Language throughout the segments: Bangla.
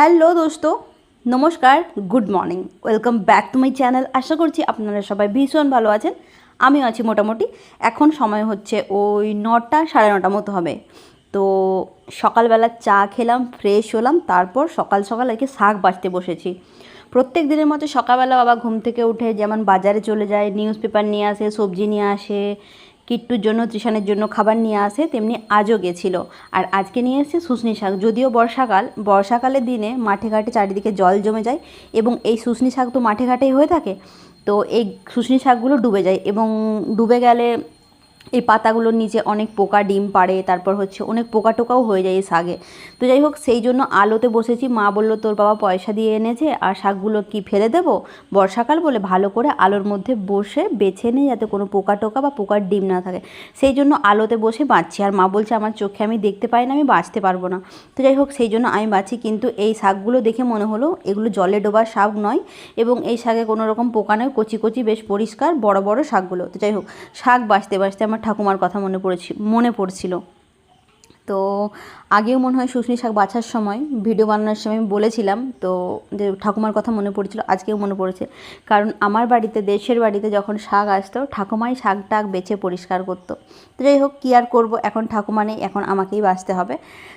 হ্যালো দোস্ত, নমস্কার, good morning, welcome back to my channel. আশা করছি আপনারা সবাই ভীষণ ভালো আছেন, আমিও আছি মোটামুটি। এখন সময় হচ্ছে ওই নটা সাড়ে নটা মতো হবে। তো সকালবেলা চা খেলাম ফ্রেশ হলাম, তারপর সকাল সকাল আর কি শাক বাছতে বসেছি। প্রত্যেক দিনের মতো সকালবেলা বাবা ঘুম থেকে উঠে যেমন বাজারে চলে যায় নিউজ পেপার নিয়ে আসে, সবজি নিয়ে আসে কিট্টুর জন্য ত্রিশানের জন্য খাবার নিয়ে আসে, তেমনি আজও গেছিল। আর আজকে নিয়ে এসেছে শুশনি শাক। যদিও বর্ষাকাল, বর্ষাকালের দিনে মাঠে ঘাটে চারিদিকে জল জমে যায় এবং এই শুশনি শাক তো মাঠে ঘাটেই হয়ে থাকে, তো এই শুশনি শাকগুলো ডুবে যায় এবং ডুবে গেলে এই পাতাগুলোর নিচে অনেক পোকা, ডিম পাড়ে, তারপর হচ্ছে অনেক পোকা টোকাও হয়ে যায় এই শাকে তো যাই হোক, সেই জন্য আলোতে বসেছি। মা বলল, তোর বাবা পয়সা দিয়ে এনেছে, আর শাকগুলো কি ফেলে দেবো? বর্ষাকাল বলে ভালো করে আলোর মধ্যে বসে বেছে নিই যাতে কোনো পোকা টোকা বা পোকার ডিম না থাকে। সেই জন্য আলোতে বসে বাঁচছি। আর মা বলছে, আমার চোখে আমি দেখতে পাই না, আমি বাঁচতে পারব না। তো যাই হোক, সেই জন্য আমি বাঁচি। কিন্তু এই শাকগুলো দেখে মনে হলো, এগুলো জলে ডোবা শাক নয় এবং এই শাকে কোনো রকম পোকা নয়। কচি কচি, বেশ পরিষ্কার বড় বড় শাকগুলো। তো যাই হোক, শাক বাঁচতে বাঁচতে আমার ঠাকুমার কথা মনে পড়েছি মনে পড়ছিল। তো আগেও মনে হয় শুশনি শাক বাছার সময়, ভিডিও বানানোর সময় আমি বলেছিলাম, তো যে ঠাকুমার কথা মনে পড়েছিল, আজকেও মনে পড়েছে। কারণ আমার বাড়িতে, দেশের বাড়িতে যখন শাক আসতো, ঠাকুমাই শাক টাক বেছে পরিষ্কার করতো। তো যাই হোক, কী আর করব? এখন ঠাকুমা নেই, এখন আমাকেই বাঁচতে হবে।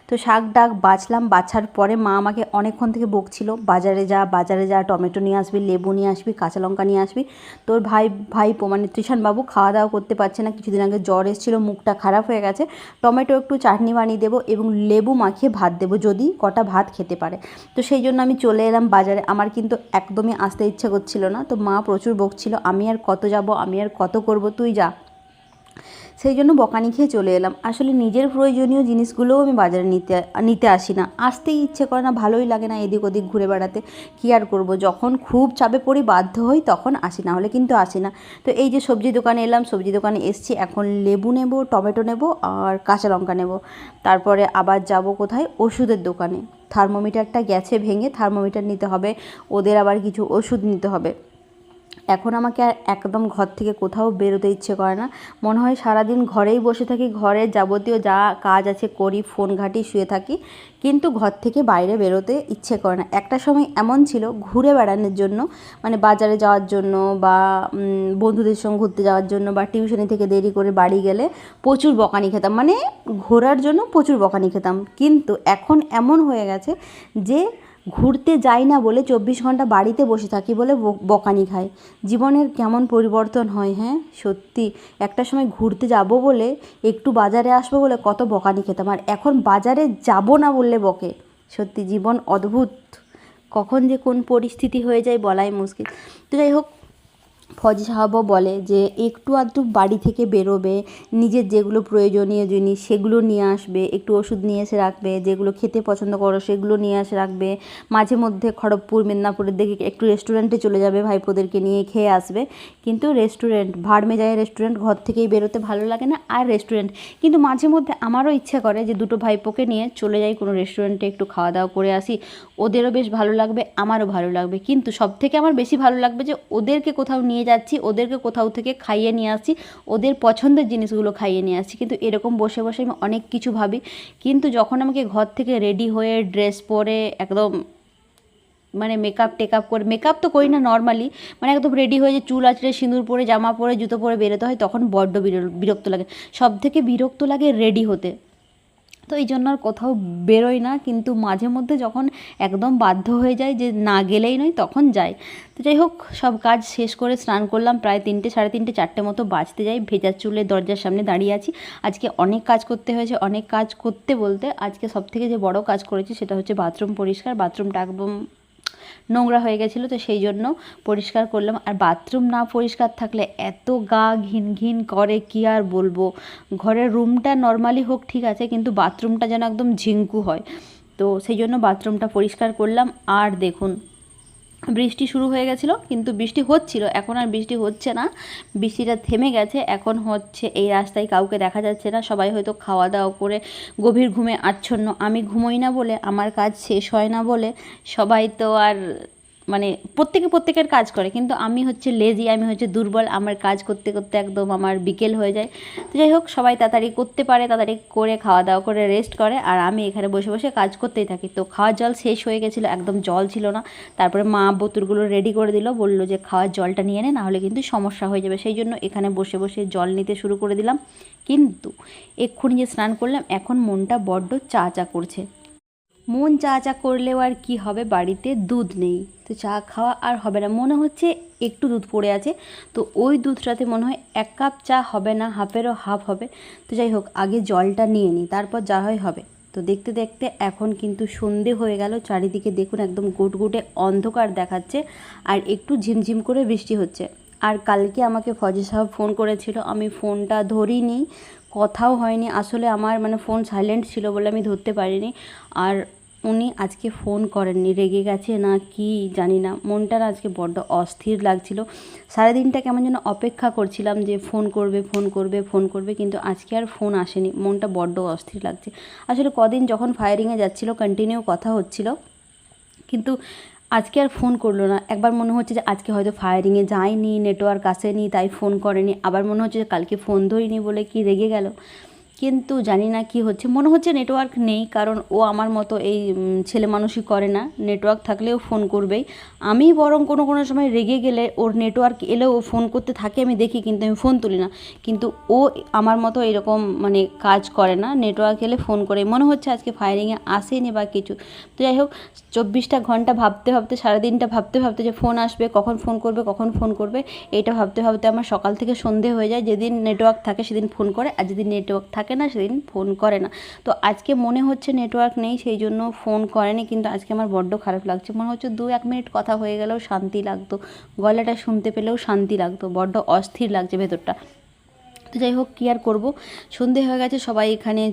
তো শাক ডাক বাছলাম, বাছার পরে মা আমাকে অনেকক্ষণ থেকে বকছিল, বাজারে যা বাজারে যা, টমেটো নিয়ে আসবি, লেবু নিয়ে আসবি, কাঁচা লঙ্কা নিয়ে আসবি। তোর ভাই ভাই মানে বাবু খাওয়া দাওয়া করতে পারছে না, কিছুদিন আগে জ্বর এসেছিল, মুখটা খারাপ হয়ে গেছে। টমেটো একটু চাটনি বানিয়ে দেবো এবং লেবু মাখিয়ে ভাত দেবো যদি কটা ভাত খেতে পারে। তো সেই জন্য আমি চলে এলাম বাজারে। আমার কিন্তু একদমই আসতে ইচ্ছে করছিল না। তো মা প্রচুর বকছিল, আমি আর কত যাব, আমি আর কত করব, তুই যা। সেই জন্য বকানি খেয়ে চলে এলাম। আসলে নিজের প্রয়োজনীয় জিনিসগুলোও আমি বাজারে নিতে নিতে আসি না। আসতেই ইচ্ছে করে না, ভালোই লাগে না এদিক ওদিক ঘুরে বেড়াতে। কী আর করব? যখন খুব চাপে পড়ি, বাধ্য হই তখন আসি না হলে কিন্তু আসি না। তো এই যে সবজি দোকানে এলাম, সবজি দোকানে এসছি। এখন লেবু নেব, টমেটো নেব আর কাঁচা লঙ্কা নেব। তারপরে আবার যাব কোথায়? ওষুধের দোকানে। থার্মোমিটারটা গেছে ভেঙে, থার্মোমিটার নিতে হবে। ওদের আবার কিছু ওষুধ নিতে হবে। এখন আমাকে আর একদম ঘর থেকে কোথাও বেরোতে ইচ্ছে করে না। মনে হয় সারাদিন ঘরেই বসে থাকি ঘরের যাবতীয় যা কাজ আছে করি, ফোন ঘাঁটি, শুয়ে থাকি। কিন্তু ঘর থেকে বাইরে বেরোতে ইচ্ছে করে না। একটা সময় এমন ছিল ঘুরে বেড়ানোর জন্য মানে বাজারে যাওয়ার জন্য বা বন্ধুদের সঙ্গে ঘুরতে যাওয়ার জন্য বা টিউশনি থেকে দেরি করে বাড়ি গেলে প্রচুর বকানি খেতাম। মানে ঘোরার জন্য প্রচুর বকানি খেতাম। কিন্তু এখন এমন হয়ে গেছে যে ঘুরতে যাই না বলে চব্বিশ ঘণ্টা বাড়িতে বসে থাকি বলে বকানি খাই জীবনের কেমন পরিবর্তন হয় হ্যাঁ? সত্যি, একটা সময় ঘুরতে যাব বলে, একটু বাজারে আসব বলে কত বকানি খেতাম। আর এখন বাজারে যাব না বললে বকে। সত্যি, জীবন অদ্ভুত। কখন যে কোন পরিস্থিতি হয়ে যায় বলাই মুশকিল। তো যাই হোক ফজি সাহাবও বলে যে, একটু আধটু বাড়ি থেকে বেরোবে, নিজের যেগুলো প্রয়োজনীয় জিনিস সেগুলো নিয়ে আসবে, একটু ওষুধ নিয়ে এসে রাখবে, যেগুলো খেতে পছন্দ করো সেগুলো নিয়ে এসে রাখবে, মাঝে মধ্যে খড়গপুর, মেদিনীপুরের দিকে একটু রেস্টুরেন্টে চলে যাবে, ভাইপোদেরকে নিয়ে খেয়ে আসবে। কিন্তু রেস্টুরেন্ট ভাড়মে যায় রেস্টুরেন্ট ঘর থেকেই বেরোতে ভালো লাগে না আর রেস্টুরেন্ট কিন্তু মাঝে মধ্যে আমারও ইচ্ছা করে যে, দুটো ভাইপোকে নিয়ে চলে যাই কোনো রেস্টুরেন্টে একটু খাওয়া দাওয়া করে আসি। ওদেরও বেশ ভালো লাগবে, আমারও ভালো লাগবে। কিন্তু সব থেকে আমার বেশি ভালো লাগবে যে, ওদেরকে কোথাও নিয়ে নিয়ে যাচ্ছি, ওদেরকে কোথাও থেকে খাইয়ে নিয়ে আসছি, ওদের পছন্দের জিনিসগুলো খাইয়ে নিয়ে আসছি। কিন্তু এরকম বসে বসে আমি অনেক কিছু ভাবি। কিন্তু যখন আমাকে ঘর থেকে রেডি হয়ে ড্রেস পরে একদম মানে মেকআপ টেকআপ করে মেকআপ তো করি না নর্মালি মানে একদম রেডি হয়ে যে চুল আঁচড়ে, সিঁদুর পরে, জামা পরে, জুতো পরে বেরোতে হয়, তখন বড্ড বিরক্ত লাগে। সব থেকে বিরক্ত লাগে রেডি হতে। তো এই জন্য আর কোথাও বেরোই না। কিন্তু মাঝে মধ্যে যখন একদম বাধ্য হয়ে যায় যে না গেলেই নয়, তখন যাই। তো যাই হোক, সব কাজ শেষ করে স্নান করলাম। প্রায় তিনটে, সাড়ে তিনটে, চারটে মতো বাঁচতে যাই। ভেজা চুলে দরজার সামনে দাঁড়িয়ে আছি। আজকে অনেক কাজ করতে হয়েছে। অনেক কাজ করতে বলতে আজকে সব থেকে যে বড় কাজ করেছি সেটা হচ্ছে বাথরুম পরিষ্কার। বাথরুমটা একদম নোংরা হয়ে গেছিল, তো সেই জন্য পরিষ্কার করলাম। আর বাথরুম না পরিষ্কার থাকলে এত গা ঘিন ঘিন করে, কি আর বলব? ঘরের রুমটা নর্মালি হোক, ঠিক আছে, কিন্তু বাথরুমটা যেন একদম ঝিঙ্কু হয়। তো সেই জন্য বাথরুমটা পরিষ্কার করলাম। আর দেখুন বৃষ্টি শুরু হয়ে গেছিল, কিন্তু বৃষ্টি হচ্ছিল। এখন আর বৃষ্টি হচ্ছে না। বৃষ্টিটা থেমে গেছে। এখন হচ্ছে এই রাস্তায় কাউকে দেখা যাচ্ছে না। সবাই হয়তো খাওয়া দাওয়া করে গভীর ঘুমে আচ্ছন্ন। আমি ঘুমোই না বলে, আমার কাজ শেষ হয় না বলে। সবাই তো আর মানে প্রত্যেকে প্রত্যেকের কাজ করে, কিন্তু আমি হচ্ছে লেজি আমি হচ্ছে দুর্বল, আমার কাজ করতে করতে একদম আমার বিকেল হয়ে যায়। তো যাই হোক, সবাই তাড়াতাড়ি করতে পারে, তাড়াতাড়ি করে খাওয়া দাওয়া করে রেস্ট করে, আর আমি এখানে বসে বসে কাজ করতেই থাকি। তো খাওয়ার জল শেষ হয়ে গেছিল, একদম জল ছিল না। তারপরে মা বোতলগুলো রেডি করে দিল, বলল যে খাওয়ার জলটা নিয়ে নে, নাহলে কিন্তু সমস্যা হয়ে যাবে। সেই জন্য এখানে বসে বসে জল নিতে শুরু করে দিলাম। কিন্তু এক্ষুনি যে স্নান করলাম, এখন মনটা বড্ড চা চা করছে। মন চা চা করলেও আর কি হবে? বাড়িতে দুধ নেই। তো চা খাওয়া আর হবে না। মনে হচ্ছে একটু দুধ পড়ে আছে। তো ওই দুধটাতে মনে হয় এক কাপ চা হবে না হাফেরও হাফ হবে। তো যাই হোক, আগে জলটা নিয়ে নিই, তারপর যা হয় হবে। তো দেখতে দেখতে এখন কিন্তু সন্ধে হয়ে গেল। চারিদিকে দেখুন একদম গুটগুটে অন্ধকার দেখাচ্ছে আর একটু ঝিমঝিম করে বৃষ্টি হচ্ছে। আর কালকে আমাকে ফজর সাহেব ফোন করেছিল। আমি ফোনটা ধরিনি। কথাও হয়নি। আসলে আমার মানে ফোন সাইলেন্ট ছিল বলে আমি ধরতে পারিনি। আর উনি আজকে ফোন করেননি। রেগে গেছে না কি জানি না। মনটা না আজকে বড্ড অস্থির লাগছিল। সারাদিনটা কেমন যেন অপেক্ষা করছিলাম যে ফোন করবে ফোন করবে ফোন করবে, কিন্তু আজকে আর ফোন আসেনি। মনটা বড্ড অস্থির লাগছে। আসলে কদিন যখন ফায়ারিংয়ে যাচ্ছিল কন্টিনিউ কথা হচ্ছিল। কিন্তু আজকে আর ফোন করল না। একবার মনে হচ্ছে যে আজকে হয়তো ফায়ারিংয়ে যায়নি নেটওয়ার্ক আসেনি, তাই ফোন করেনি। আবার মনে হচ্ছে যে কালকে ফোন ধরিনি বলে কি রেগে গেল? কিন্তু জানি না কি হচ্ছে। মনে হচ্ছে নেটওয়ার্ক নেই, কারণ ও আমার মতো এই ছেলে মানুষই করে না। নেটওয়ার্ক থাকলেও ফোন করবেই। আমি বরং কোনো কোনো সময় রেগে গেলে ওর নেটওয়ার্ক এলেও ও ফোন করতে থাকে, আমি দেখি, কিন্তু আমি ফোন তুলি না। কিন্তু ও আমার মতো এরকম মানে কাজ করে না। নেটওয়ার্ক এলে ফোন করে মনে হচ্ছে আজকে ফায়ারিংয়ে আসেনি বা কিছু। তো যাই হোক, চব্বিশটা ঘণ্টা ভাবতে ভাবতে, সারাদিনটা ভাবতে ভাবতে যে ফোন আসবে, কখন ফোন করবে, কখন ফোন করবে এটা ভাবতে ভাবতে আমার সকাল থেকে সন্ধে হয়ে যায়। যেদিন নেটওয়ার্ক থাকে সেদিন ফোন করে, আর যেদিন নেটওয়ার্ক থাকে না, সেদিন ফোন করে না। তো আজকে মনে হচ্ছে নেটওয়ার্ক নেই, সেই জন্য ফোন করেনি, কিন্তু আজকে আমার বড্ড খারাপ লাগছে। মনে হচ্ছে দু এক মিনিট কথা হয়ে গেলেও শান্তি লাগতো, গলাটা শুনতে পেলেও শান্তি লাগতো, বড্ড অস্থির লাগছে ভেতরটা। তো যাই হোক, কী আর করব? সন্ধে হয়ে গেছে, সবাই এখানে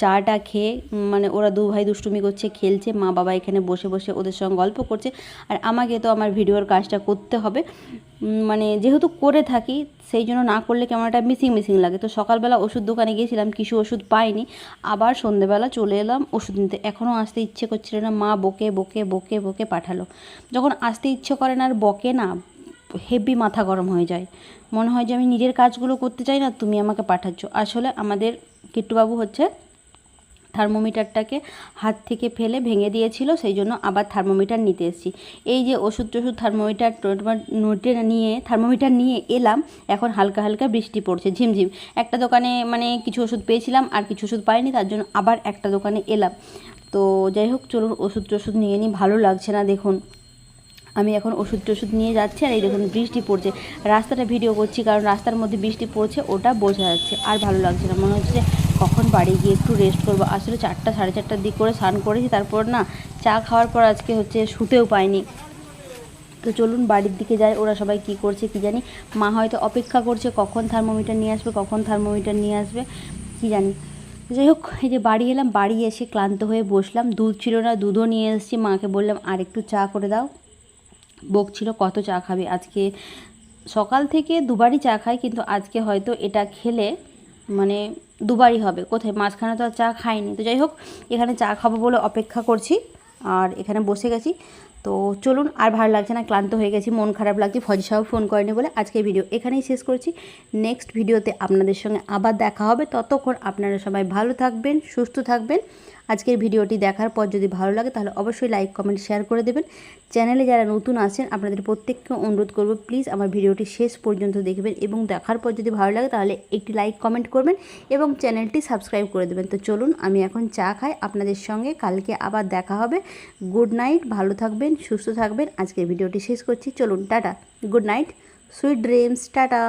চাটা খেয়ে মানে ওরা দু ভাই দুষ্টুমি করছে, খেলছে, মা বাবা এখানে বসে বসে ওদের সঙ্গে গল্প করছে। আর আমাকে তো আমার ভিডিওর কাজটা করতে হবে। মানে যেহেতু করে থাকি, সেই জন্য না করলে কেমন একটা মিসিং মিসিং লাগে। তো সকালবেলা ওষুধ দোকানে গিয়েছিলাম, কিছু ওষুধ পাইনি। আবার সন্ধেবেলা চলে এলাম, ওষুধ নিতে। এখনও আসতে ইচ্ছে করছিল না, মা বকে বকে বকে বকে পাঠালো। যখন আসতে ইচ্ছে করে না আর বকে না হেভি মাথা গরম হয়ে যায়। মনে হয় যে আমি নিজের কাজগুলো করতে চাই না, তুমি আমাকে পাঠাচ্ছ। আসলে আমাদের কিট্টুবাবু হচ্ছে থার্মোমিটারটাকে হাত থেকে ফেলে ভেঙে দিয়েছিল, সেই জন্য আবার থার্মোমিটার নিতে এসেছি। এই যে ওষুধ টষুধ থার্মোমিটার নোটে নিয়ে, থার্মোমিটার নিয়ে এলাম, এখন হালকা হালকা বৃষ্টি পড়ছে, ঝিমঝিম। একটা দোকানে মানে কিছু ওষুধ পেয়েছিলাম, আর কিছু ওষুধ পাইনি, তার জন্য আবার একটা দোকানে এলাম। তো যাই হোক, চলুন ওষুধ টষুধ নিয়ে নিই ভালো লাগছে না দেখুন। আমি এখন ওষুধ টষুধ নিয়ে যাচ্ছি আর এই দেখুন বৃষ্টি পড়ছে। রাস্তাটা ভিডিও করছি কারণ রাস্তার মধ্যে বৃষ্টি পড়ছে, ওটা বোঝা যাচ্ছে। আর ভালো লাগছে না। মনে হচ্ছে যে কখন বাড়ি গিয়ে একটু রেস্ট করব। আসলে চারটা, সাড়ে চারটার দিক করে স্নান করেছি, তারপর না চা খাওয়ার পর আজকে হচ্ছে শুতেও পাইনি। তো চলুন বাড়ির দিকে যাই, ওরা সবাই কি করছে কি জানি। মা হয়তো অপেক্ষা করছে কখন থার্মোমিটার নিয়ে আসবে, কখন থার্মোমিটার নিয়ে আসবে, কি জানি। যাই হোক, এই যে বাড়ি এলাম, বাড়ি এসে ক্লান্ত হয়ে বসলাম। দুধ ছিল না, দুধও নিয়ে এসেছি। মাকে বললাম, আর একটু চা করে দাও। বকছিল, কত চা খাবে? আজকে সকাল থেকে দুবারই চা খাই, কিন্তু আজকে হয়তো এটা খেলে মানে দুবারই হবে। কোথায়? মাঝখানে তো আর চা খাইনি। তো যাই হোক, এখানে চা খাব বলে অপেক্ষা করছি আর এখানে বসে গেছি। তো চলুন, আর ভালো লাগছে না, ক্লান্ত হয়ে গেছি, মন খারাপ লাগছে, ফজি সাহেব ফোন করেনি বলে আজকে ভিডিও এখানেই শেষ করছি। নেক্সট ভিডিওতে আপনাদের সঙ্গে আবার দেখা হবে। ততক্ষণ আপনারা সবাই ভালো থাকবেন, সুস্থ থাকবেন। আজকের ভিডিওটি দেখার পর যদি ভালো লাগে, তাহলে অবশ্যই লাইক, কমেন্ট, শেয়ার করে দেবেন। চ্যানেলে যারা নতুন আছেন, আপনাদের প্রত্যেককে অনুরোধ করব, প্লিজ আমার ভিডিওটি শেষ পর্যন্ত দেখবেন এবং দেখার পর যদি ভালো লাগে, তাহলে একটি লাইক, কমেন্ট করবেন এবং চ্যানেলটি সাবস্ক্রাইব করে দেবেন। তো চলুন, আমি এখন চা খাই। আপনাদের সঙ্গে কালকে আবার দেখা হবে। গুড নাইট, ভালো থাকবেন, সুস্থ থাকবেন। আজকের ভিডিওটি শেষ করছি। চলুন, tata. Good night, sweet dreams, tata.